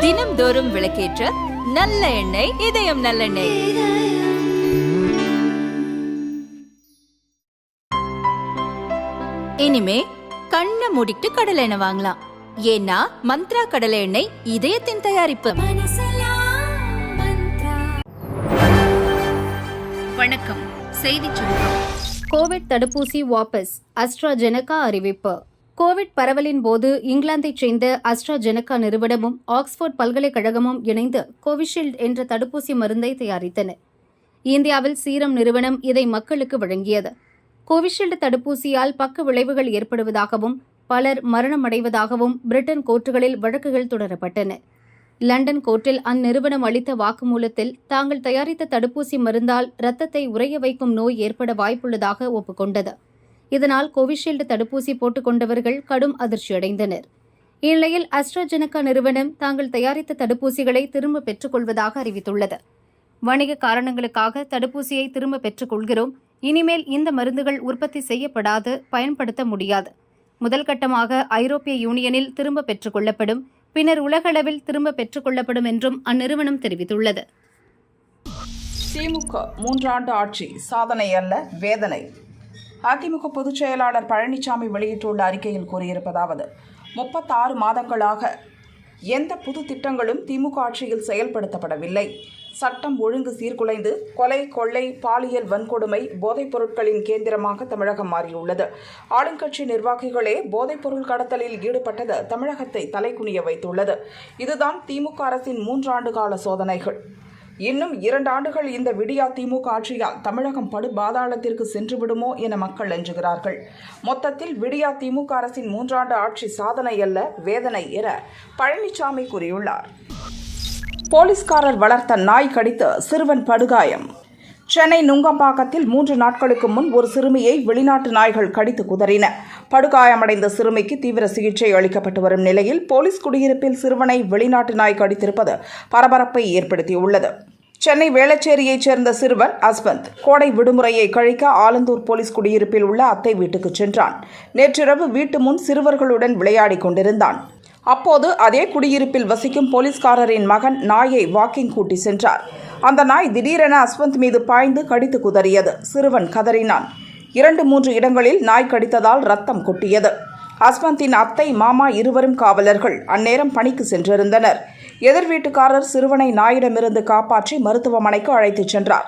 தினம்தோறும் விளக்கேற்ற நல்ல எண்ணெய் இதயம் நல்லெண்ணெய். இனிமே கண்ணை மூடிட்டு கடலை எண்ணெய் வாங்கலாம். ஏன்னா மந்த்ரா கடலை எண்ணெய் இதயத்தின் தயாரிப்பு. வணக்கம். செய்தி சுருக்கம் கோவிட் தடுப்பூசி வாபஸ். அஸ்ட்ராஜெனகா அறிவிப்பு. கோவிட் பரவலின் போது இங்கிலாந்தைச் சேர்ந்த அஸ்ட்ராஜெனகா நிறுவனமும் ஆக்ஸ்போர்ட் பல்கலைக்கழகமும் இணைந்து கோவிஷீல்டு என்ற தடுப்பூசி மருந்தை தயாரித்தன. இந்தியாவில் சீரம் நிறுவனம் இதை மக்களுக்கு வழங்கியது. கோவிஷீல்டு தடுப்பூசியால் பக்க விளைவுகள் ஏற்படுவதாகவும் பலர் மரணமடைவதாகவும் பிரிட்டன் கோர்ட்டுகளில் வழக்குகள் தொடரப்பட்டன. லண்டன் கோர்ட்டில் அந்நிறுவனம் அளித்த வாக்குமூலத்தில் தாங்கள் தயாரித்த தடுப்பூசி மருந்தால் இரத்தத்தை உறைய வைக்கும் நோய் ஏற்பட வாய்ப்புள்ளதாக ஒப்புக்கொண்டது. இதனால் கோவிஷீல்டு தடுப்பூசி போட்டுக் கொண்டவர்கள் கடும் அதிர்ச்சியடைந்தனர். இந்நிலையில் அஸ்ட்ராஜெனகா நிறுவனம் தாங்கள் தயாரித்த தடுப்பூசிகளை திரும்ப பெற்றுக் கொள்வதாக அறிவித்துள்ளது. வணிக காரணங்களுக்காக தடுப்பூசியை திரும்ப பெற்றுக் கொள்கிறோம். இனிமேல் இந்த மருந்துகள் உற்பத்தி செய்யப்படாது பயன்படுத்த முடியாது. முதல் கட்டமாக ஐரோப்பிய யூனியனில் திரும்ப பெற்றுக் கொள்ளப்படும் பின்னர் உலகளவில் திரும்ப பெற்றுக் கொள்ளப்படும் என்றும் அந்நிறுவனம் தெரிவித்துள்ளது. திமுக மூன்றாண்டு ஆட்சி சாதனை அல்ல வேதனை. அதிமுக பொதுச் செயலாளர் பழனிசாமி வெளியிட்டுள்ள அறிக்கையில் கூறியிருப்பதாவது முப்பத்தாறு மாதங்களாக எந்த புது திட்டங்களும் திமுக ஆட்சியில் செயல்படுத்தப்படவில்லை. சட்டம் ஒழுங்கு சீர்குலைந்து கொலை கொள்ளை பாலியல் வன்கொடுமை போதைப் பொருட்களின் கேந்திரமாக தமிழகம் மாறியுள்ளது. ஆளுங்கட்சி நிர்வாகிகளே போதைப் பொருள் கடத்தலில் ஈடுபட்டது தமிழகத்தை தலைகுனிய வைத்துள்ளது. இதுதான் திமுக அரசின் மூன்றாண்டு கால சோதனைகள். இன்னும் இரண்டு ஆண்டுகள் இந்த விடியா திமுக ஆட்சியால் தமிழகம் படு பாதாளத்திற்கு சென்று விடுமோ என மக்கள் அஞ்சுகிறார்கள் மொத்தத்தில் விடியா திமுக அரசின் மூன்றாண்டு ஆட்சி சாதனை அல்ல வேதனை என பழனிசாமி கூறியுள்ளார். போலீஸ்காரர் வளர்த்த நாய் கடித்து சிறுவன் படுகாயம். சென்னை நுங்கம்பாக்கத்தில் மூன்று நாட்களுக்கு முன் ஒரு சிறுமியை வெளிநாட்டு நாய்கள் கடித்து குதறின. படுகாயமடைந்த சிறுமிக்கு தீவிர சிகிச்சை அளிக்கப்பட்டு வரும் நிலையில் போலீஸ் குடியிருப்பில் சிறுவனை வெளிநாட்டு நாய் கடித்திருப்பது பரபரப்பை ஏற்படுத்தியுள்ளது. சென்னை வேளச்சேரியைச் சேர்ந்த சிறுவன் அஸ்வந்த் கோடை விடுமுறையை கழிக்க ஆலந்தூர் போலீஸ் குடியிருப்பில் உள்ள அத்தை வீட்டுக்கு சென்றான். நேற்றிரவு வீட்டு முன் சிறுவர்களுடன் விளையாடிக் கொண்டிருந்தான். அப்போது அதே குடியிருப்பில் வசிக்கும் போலீஸ்காரரின் மகன் நாயை வாக்கிங் கூட்டி சென்றார். அந்த நாய் திடீரென அஸ்வந்த் மீது பாய்ந்து கடித்து குதறியது. சிறுவன் கதறினான். இரண்டு மூன்று இடங்களில் நாய் கடித்ததால் ரத்தம் கொட்டியது. அஸ்வந்தின் அத்தை மாமா இருவரும் காவலர்கள் அந்நேரம் பணிக்கு சென்றிருந்தனர். எதிர் வீட்டுக்காரர் சிறுவனை நாயிடமிருந்து காப்பாற்றி மருத்துவமனைக்கு அழைத்துச் சென்றார்.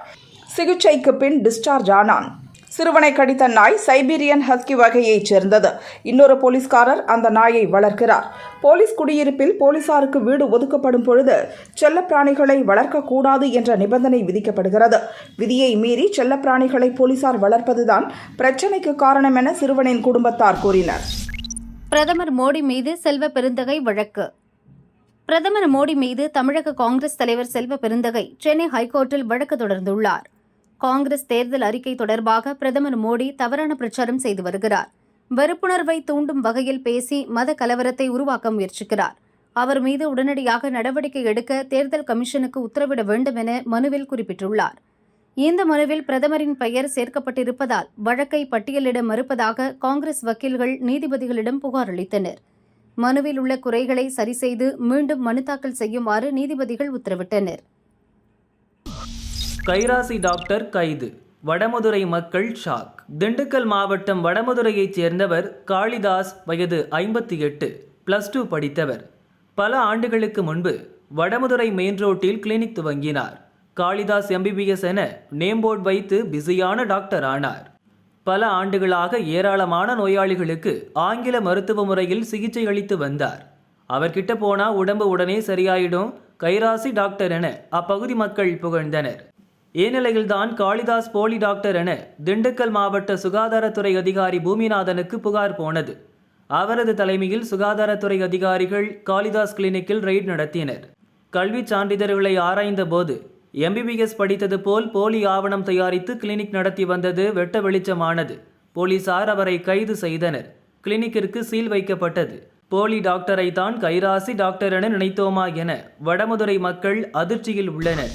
சிகிச்சைக்கு பின் டிஸ்சார்ஜ் ஆனான். சிறுவனை கடித்த நாய் சைபீரியன் ஹஸ்கி வகையைச் சேர்ந்தது. இன்னொரு போலீஸ்காரர் அந்த நாயை வளர்க்கிறார். போலீஸ் குடியிருப்பில் போலீசாருக்கு வீடு ஒதுக்கப்படும் பொழுது செல்லப்பிராணிகளை வளர்க்கக்கூடாது என்ற நிபந்தனை விதிக்கப்படுகிறது. விதியை மீறி செல்லப்பிராணிகளை போலீசார் வளர்ப்பதுதான் பிரச்சினைக்கு காரணம் என சிறுவனின் குடும்பத்தார் கூறினர். பிரதமர் மோடி மீது செல்வ பெருந்தகை வழக்கு. பிரதமர் மோடி மீது தமிழக காங்கிரஸ் தலைவர் செல்வ பெருந்தகை சென்னை ஹைகோர்ட்டில் வழக்கு தொடர்ந்துள்ளார். காங்கிரஸ் தேர்தல் அறிக்கை தொடர்பாக பிரதமர் மோடி தவறான பிரச்சாரம் செய்து வருகிறார். வெறுப்புணர்வை தூண்டும் வகையில் பேசி மத கலவரத்தை உருவாக்க முயற்சிக்கிறார். அவர் மீது உடனடியாக நடவடிக்கை எடுக்க தேர்தல் கமிஷனுக்கு உத்தரவிட வேண்டும் என மனுவில் குறிப்பிட்டுள்ளார். இந்த மனுவில் பிரதமரின் பெயர் சேர்க்கப்பட்டிருப்பதால் வழக்கை பட்டியலிட மறுப்பதாக காங்கிரஸ் வக்கீல்கள் நீதிபதிகளிடம் புகார் அளித்தனர். மனுவில் உள்ள குறைகளை சரிசெய்து மீண்டும் மனு தாக்கல் செய்யுமாறு நீதிபதிகள் உத்தரவிட்டனர். கைராசி டாக்டர் கைது. வடமதுரை மக்கள் ஷாக். திண்டுக்கல் மாவட்டம் வடமதுரையைச் சேர்ந்தவர் காளிதாஸ் வயது ஐம்பத்தி எட்டு பிளஸ் டூ படித்தவர். பல ஆண்டுகளுக்கு முன்பு வடமதுரை மெயின் ரோட்டில் கிளினிக் துவங்கினார். காளிதாஸ் எம்பிபிஎஸ் என நேம் போர்டு வைத்து பிஸியான டாக்டர் ஆனார். பல ஆண்டுகளாக ஏராளமான நோயாளிகளுக்கு ஆங்கில மருத்துவ முறையில் சிகிச்சை அளித்து வந்தார். அவர்கிட்ட போனா உடம்பு உடனே சரியாயிடும் கைராசி டாக்டர் என அப்பகுதி மக்கள் புகழ்ந்தனர். இந்நிலையில்தான் காளிதாஸ் போலி டாக்டர் என திண்டுக்கல் மாவட்ட சுகாதாரத்துறை அதிகாரி பூமிநாதனுக்கு புகார் போனது. அவரது தலைமையில் சுகாதாரத்துறை அதிகாரிகள் காளிதாஸ் கிளினிக்கில் ரெய்ட் நடத்தினர். கல்விச் சான்றிதழ்களை ஆராய்ந்த போது எம்பிபிஎஸ் படித்தது போல் போலி ஆவணம் தயாரித்து கிளினிக் நடத்தி வந்தது வெட்ட வெளிச்சமானது. போலீசார் அவரை கைது செய்தனர். கிளினிக்கிற்கு சீல் வைக்கப்பட்டது. போலி டாக்டரை தான் கைராசி டாக்டர் என நினைத்தோமா என வடமதுரை மக்கள் அதிர்ச்சியில் உள்ளனர்.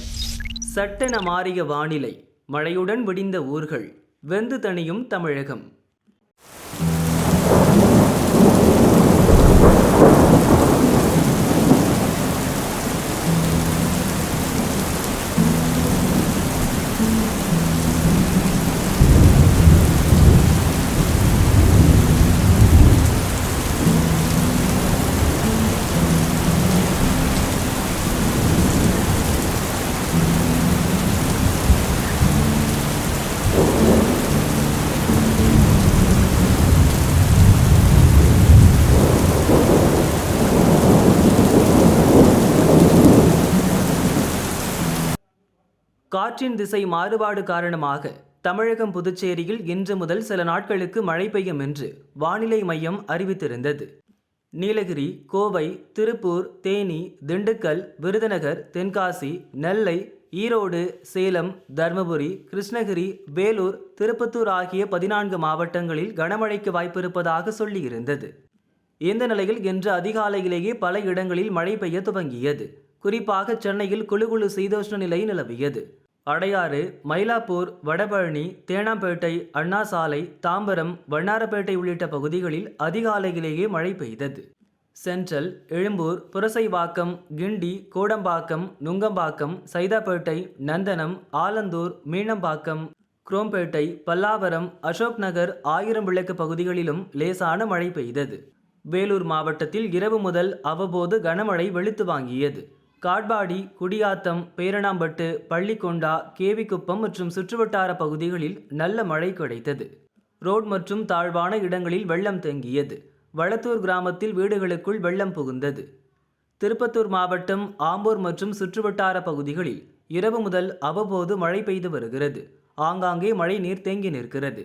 சட்டென மாறிய வானிலை மழையுடன் விடிந்த ஊர்கள் வெந்து தணியும் தமிழகம். காற்றின் திசை மாறுபாடு காரணமாக தமிழகம் புதுச்சேரியில் இன்று முதல் சில நாட்களுக்கு மழை பெய்யும் என்று வானிலை மையம் அறிவித்திருந்தது. நீலகிரி கோவை திருப்பூர் தேனி திண்டுக்கல் விருதுநகர் தென்காசி நெல்லை ஈரோடு சேலம் தர்மபுரி கிருஷ்ணகிரி வேலூர் திருப்பத்தூர் ஆகிய பதினான்கு மாவட்டங்களில் கனமழைக்கு வாய்ப்பிருப்பதாக சொல்லியிருந்தது. இந்த நிலையில் இன்று அதிகாலையிலேயே பல இடங்களில் மழை பெய்ய துவங்கியது. குறிப்பாக சென்னையில் குளுகுளு சீதோஷ்ண நிலை நிலவியது. அடையாறு மயிலாப்பூர் வடபழனி தேனாம்பேட்டை அண்ணா சாலை தாம்பரம் வண்ணாரப்பேட்டை உள்ளிட்ட பகுதிகளில் அதிகாலையிலேயே மழை பெய்தது. சென்ட்ரல் எழும்பூர் புரசைவாக்கம் கிண்டி கோடம்பாக்கம் நுங்கம்பாக்கம் சைதாப்பேட்டை நந்தனம் ஆலந்தூர் மீனம்பாக்கம் குரோம்பேட்டை பல்லாவரம் அசோக் நகர் ஆயிரம் விளக்கு பகுதிகளிலும் லேசான மழை பெய்தது. வேலூர் மாவட்டத்தில் இரவு முதல் அவ்வப்போது கனமழை வெளுத்து வாங்கியது. காட்பாடி குடியாத்தம் பேரணாம்பட்டு பள்ளிக்கொண்டா கேவிக்குப்பம் மற்றும் சுற்றுவட்டார பகுதிகளில் நல்ல மழை கிடைத்தது. ரோட் மற்றும் தாழ்வான இடங்களில் வெள்ளம் தேங்கியது. வளத்தூர் கிராமத்தில் வீடுகளுக்குள் வெள்ளம் புகுந்தது. திருப்பத்தூர் மாவட்டம் ஆம்பூர் மற்றும் சுற்றுவட்டார பகுதிகளில் இரவு முதல் அவ்வப்போது மழை பெய்து வருகிறது. ஆங்காங்கே மழை நீர் தேங்கி நிற்கிறது.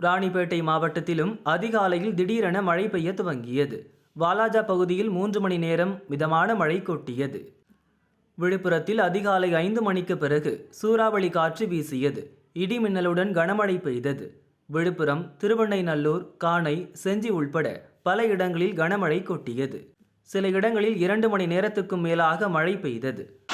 ராணிப்பேட்டை மாவட்டத்திலும் அதிகாலையில் திடீரென மழை பெய்ய துவங்கியது. வாலாஜா பகுதியில் மூன்று மணி நேரம் மிதமான மழை கொட்டியது. விழுப்புரத்தில் அதிகாலை ஐந்து மணிக்கு பிறகு சூறாவளி காற்று வீசியது. இடி மின்னலுடன் கனமழை பெய்தது. விழுப்புரம் திருவண்ணைநல்லூர் காணை செஞ்சி உள்பட பல இடங்களில் கனமழை கொட்டியது. சில இடங்களில் இரண்டு மணி நேரத்துக்கும் மேலாக மழை பெய்தது.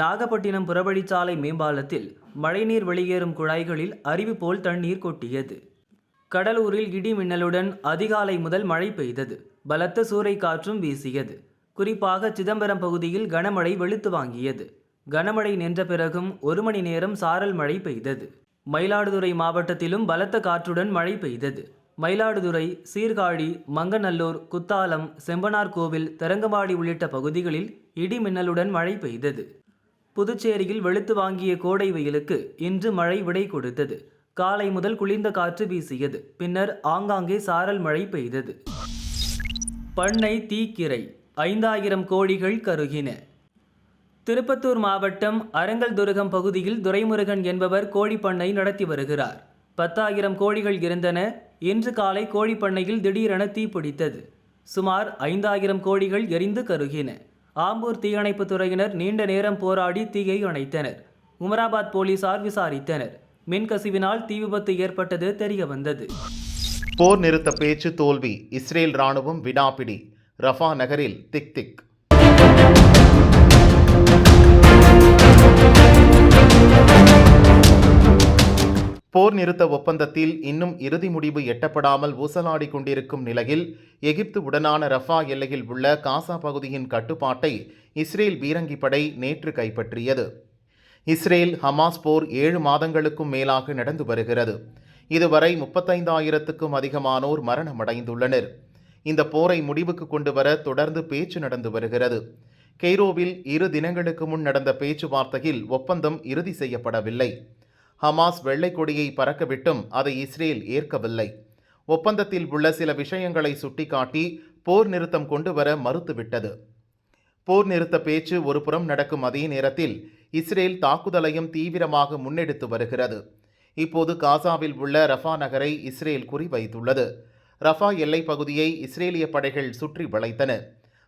நாகப்பட்டினம் புறவழிச்சாலை மேம்பாலத்தில் மழைநீர் வெளியேறும் குழாய்களில் அருவி போல் தண்ணீர் கொட்டியது. கடலூரில் இடி மின்னலுடன் அதிகாலை முதல் மழை பெய்தது. பலத்த சூறை காற்றும் வீசியது. குறிப்பாக சிதம்பரம் பகுதியில் கனமழை வெளுத்து வாங்கியது. கனமழை நின்ற பிறகும் ஒரு மணி நேரம் சாரல் மழை பெய்தது. மயிலாடுதுறை மாவட்டத்திலும் பலத்த காற்றுடன் மழை பெய்தது. மயிலாடுதுறை சீர்காழி மங்கநல்லூர் குத்தாலம் செம்பனார் கோவில் தரங்கம்பாடி உள்ளிட்ட பகுதிகளில் இடி மின்னலுடன் மழை பெய்தது. புதுச்சேரியில் வெளுத்து வாங்கிய கோடை வெயிலுக்கு இன்று மழை விடை கொடுத்தது. காலை முதல் குளிர்ந்த காற்று வீசியது. பின்னர் ஆங்காங்கே சாரல் மழை பெய்தது. பண்ணை தீக்கிரை ஐந்தாயிரம் கோழிகள் கருகின. திருப்பத்தூர் மாவட்டம் அரங்கல் துருகம் பகுதியில் துரைமுருகன் என்பவர் கோழிப்பண்ணை நடத்தி வருகிறார். பத்தாயிரம் கோழிகள் இருந்தன. இன்று காலை கோழிப்பண்ணையில் திடீரென தீப்பிடித்தது சுமார் ஐந்தாயிரம் கோழிகள் எரிந்து கருகின. ஆம்பூர் தீயணைப்புத் துறையினர் நீண்ட நேரம் போராடி தீயை அணைத்தனர். உமராபாத் போலீசார் விசாரித்தனர். மின்கசிவினால் தீ விபத்து ஏற்பட்டது தெரிய வந்தது போர் நிறுத்த பேச்சு தோல்வி இஸ்ரேல் ராணுவம் வினாபிடி ரஃபா நகரில் திக் திக். போர் நிறுத்த ஒப்பந்தத்தில் இன்னும் இறுதி முடிவு எட்டப்படாமல் ஊசலாடி கொண்டிருக்கும் நிலையில் எகிப்து உடனான ரஃபா எல்லையில் உள்ள காசா பகுதியின் கட்டுப்பாட்டை இஸ்ரேல் பீரங்கி படை நேற்று கைப்பற்றியது. இஸ்ரேல் ஹமாஸ் போர் ஏழு மாதங்களுக்கும் மேலாக நடந்து வருகிறது. இதுவரை முப்பத்தைந்தாயிரத்துக்கும் அதிகமானோர் மரணமடைந்துள்ளனர். இந்த போரை முடிவுக்கு கொண்டு வர தொடர்ந்து பேச்சு நடந்து வருகிறது. கெய்ரோவில் இரு தினங்களுக்கு முன் நடந்த பேச்சுவார்த்தையில் ஒப்பந்தம் இறுதி செய்யப்படவில்லை. ஹமாஸ் வெள்ளை கொடியை பறக்கவிட்டும் அதை இஸ்ரேல் ஏற்கவில்லை. ஒப்பந்தத்தில் உள்ள சில விஷயங்களை சுட்டிக்காட்டி போர் நிறுத்தம் கொண்டு வர மறுத்துவிட்டது. போர் நிறுத்த பேச்சு ஒருபுறம் நடக்கும் அதே நேரத்தில் இஸ்ரேல் தாக்குதலையும் தீவிரமாக முன்னெடுத்து வருகிறது. இப்போது காசாவில் உள்ள ரஃபா நகரை இஸ்ரேல் குறிவைத்துள்ளது. ரஃபா எல்லைப் பகுதியை இஸ்ரேலிய படைகள் சுற்றி வளைத்தன.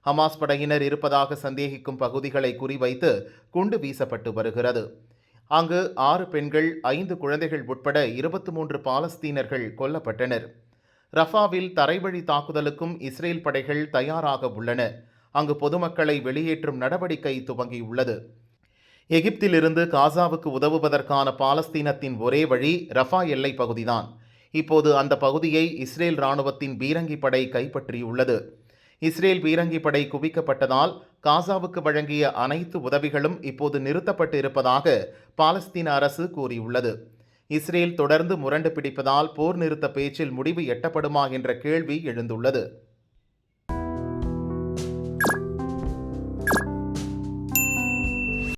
ஹமாஸ் படையினர் இருப்பதாக சந்தேகிக்கும் பகுதிகளை குறிவைத்து குண்டு வீசப்பட்டு வருகிறது. அங்கு ஆறு பெண்கள் ஐந்து குழந்தைகள் உட்பட இருபத்தி மூன்று பாலஸ்தீனர்கள் கொல்லப்பட்டனர். ரஃபாவில் தரைவழி தாக்குதலுக்கும் இஸ்ரேல் படைகள் தயாராக உள்ளன. அங்கு பொதுமக்களை வெளியேற்றும் நடவடிக்கை துவங்கியுள்ளது. எகிப்திலிருந்து காசாவுக்கு உதவுவதற்கான பாலஸ்தீனத்தின் ஒரே வழி ரஃபா எல்லை பகுதிதான். இப்போது அந்த பகுதியை இஸ்ரேல் இராணுவத்தின் பீரங்கி படை கைப்பற்றியுள்ளது. இஸ்ரேல் பீரங்கி படை குவிக்கப்பட்டதால் காசாவுக்கு வழங்கிய அனைத்து உதவிகளும் இப்போது நிறுத்தப்பட்டு இருப்பதாக பாலஸ்தீன அரசு கூறியுள்ளது. இஸ்ரேல் தொடர்ந்து முரண்டு பிடிப்பதால் போர் நிறுத்த பேச்சில் முடிவு எட்டப்படுமா என்ற கேள்வி எழுந்துள்ளது.